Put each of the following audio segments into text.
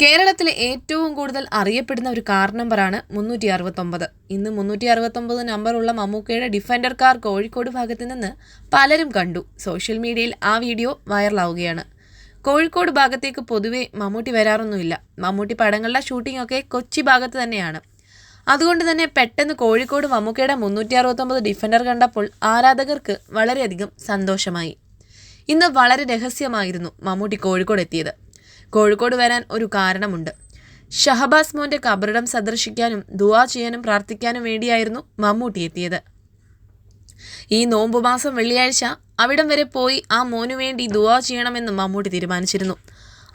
കേരളത്തിലെ ഏറ്റവും കൂടുതൽ അറിയപ്പെടുന്ന ഒരു കാർ നമ്പറാണ് മുന്നൂറ്റി അറുപത്തൊമ്പത് ഇന്ന് മുന്നൂറ്റി അറുപത്തൊമ്പത് നമ്പറുള്ള മമ്മൂക്കയുടെ ഡിഫൻഡർ കാർ കോഴിക്കോട് ഭാഗത്ത് നിന്ന് പലരും കണ്ടു. സോഷ്യൽ മീഡിയയിൽ ആ വീഡിയോ വൈറലാവുകയാണ്. കോഴിക്കോട് ഭാഗത്തേക്ക് പൊതുവെ മമ്മൂട്ടി വരാറൊന്നുമില്ല. മമ്മൂട്ടി പടങ്ങളുടെ ഷൂട്ടിംഗ് ഒക്കെ കൊച്ചി ഭാഗത്ത് തന്നെയാണ്. അതുകൊണ്ട് തന്നെ പെട്ടെന്ന് കോഴിക്കോട് മമ്മൂക്കയുടെ മുന്നൂറ്റി അറുപത്തൊമ്പത് ഡിഫൻഡർ കണ്ടപ്പോൾ ആരാധകർക്ക് വളരെയധികം സന്തോഷമായി. ഇന്ന് വളരെ രഹസ്യമായിരുന്നു മമ്മൂട്ടി കോഴിക്കോട് എത്തിയത്. കോഴിക്കോട് വരാൻ ഒരു കാരണമുണ്ട്. ഷഹബാസ് മോന്റെ കബറിടം സന്ദർശിക്കാനും ദുവാ ചെയ്യാനും പ്രാർത്ഥിക്കാനും വേണ്ടിയായിരുന്നു മമ്മൂട്ടി എത്തിയത്. ഈ നോമ്പുമാസം വെള്ളിയാഴ്ച അവിടം വരെ പോയി ആ മോനു വേണ്ടി ദുവാ ചെയ്യണമെന്ന് മമ്മൂട്ടി തീരുമാനിച്ചിരുന്നു.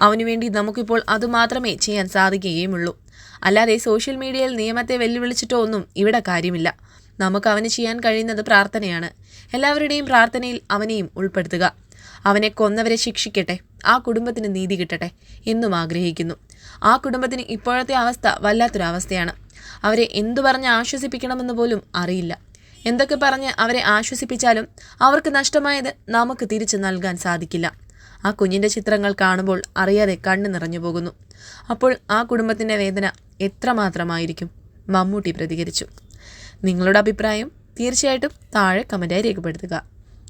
അവനുവേണ്ടി നമുക്കിപ്പോൾ അതുമാത്രമേ ചെയ്യാൻ സാധിക്കുകയുമുള്ളൂ. അല്ലാതെ സോഷ്യൽ മീഡിയയിൽ നിയമത്തെ വെല്ലുവിളിച്ചിട്ടോ ഒന്നും ഇവിടെ കാര്യമില്ല. നമുക്ക് അവന് ചെയ്യാൻ കഴിയുന്നത് പ്രാർത്ഥനയാണ്. എല്ലാവരുടെയും പ്രാർത്ഥനയിൽ അവനെയും ഉൾപ്പെടുത്തുക. അവനെ കൊന്നവരെ ശിക്ഷിക്കട്ടെ. ആ കുടുംബത്തിന് നീതി കിട്ടട്ടെ എന്നും ആഗ്രഹിക്കുന്നു. ആ കുടുംബത്തിന് ഇപ്പോഴത്തെ അവസ്ഥ വല്ലാത്തൊരവസ്ഥയാണ്. അവരെ എന്തു പറഞ്ഞ് ആശ്വസിപ്പിക്കണമെന്ന് പോലും അറിയില്ല. എന്തൊക്കെ പറഞ്ഞ് അവരെ ആശ്വസിപ്പിച്ചാലും അവർക്ക് നഷ്ടമായത് നമുക്ക് തിരിച്ചു നൽകാൻ സാധിക്കില്ല. ആ കുഞ്ഞിന്റെ ചിത്രങ്ങൾ കാണുമ്പോൾ അറിയാതെ കണ്ണു നിറഞ്ഞു പോകുന്നു. അപ്പോൾ ആ കുടുംബത്തിന്റെ വേദന എത്രമാത്രമായിരിക്കും? മമ്മൂട്ടി പ്രതികരിച്ചു. നിങ്ങളുടെ അഭിപ്രായം തീർച്ചയായിട്ടും താഴെ കമന്റായി രേഖപ്പെടുത്തുക.